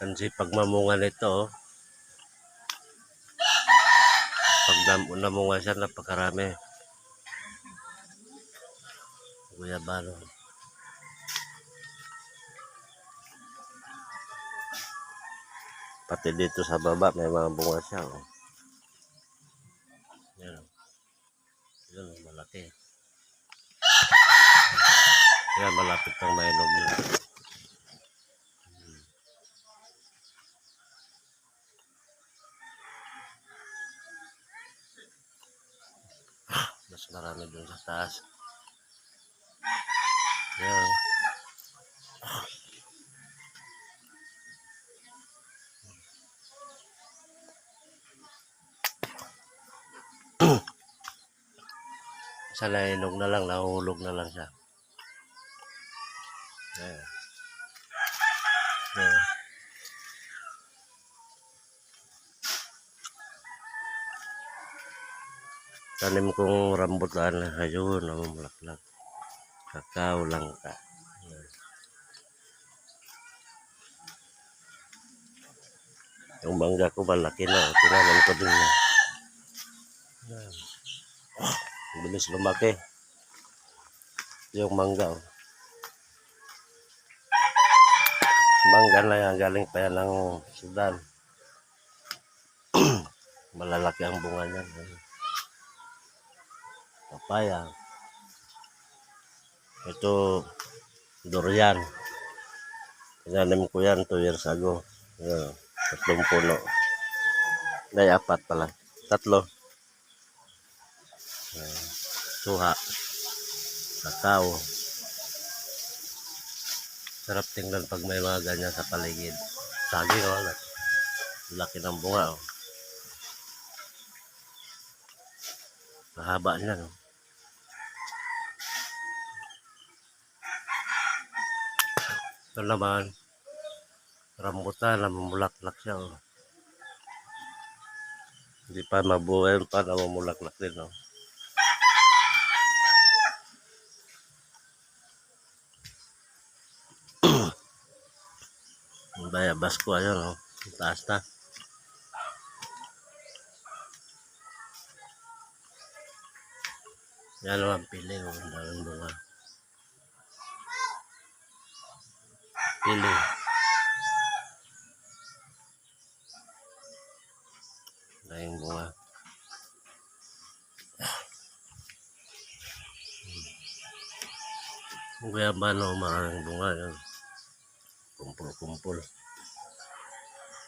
Kasi pag mamunga nito, oh, pag nam- namunga siya, napakarami. Guyabano. Pati dito sa baba, may mga bunga siya. Oh. Yan. oh. Yan, oh, malaki. Yan, malapit ng mainom niya. Marami dun sa taas. Yan. sa nainog na lang, nahuhulog na lang siya. Yan. Yan. Tanim kong rambutan, ayun, namumulaklak. Kakao lang ka. Yan. Yung bangga ko malaki na, tinanim ko din. Ang bilis lumaki. Yung mangga. Oh. Mangga na yan, galing pa yan ng Sudan. Malalaki ang bunga niyan. Papaya. Ito, durian. Tinanim ko yan 2 years ago. Yan, tatlong puno. Nay, apat pala. Tatlo. Yan, suha. Kakao. Sarap tingnan pag may mga ganyan sa paligid. Saging, oh. Laki ng bunga, oh. Mahaba niya, no? Ito naman, rambutan, namumulaklak siya, oh. Hindi pa mabuhay pa, namumulaklak din, oh. Bayabas ko, ayun, oh. Taas na. Yan oh, ang pili, oh. Daming bunga. Pili. Daming bunga. Kung kaya ba no, maraming bunga yan. Kumpul-kumpul.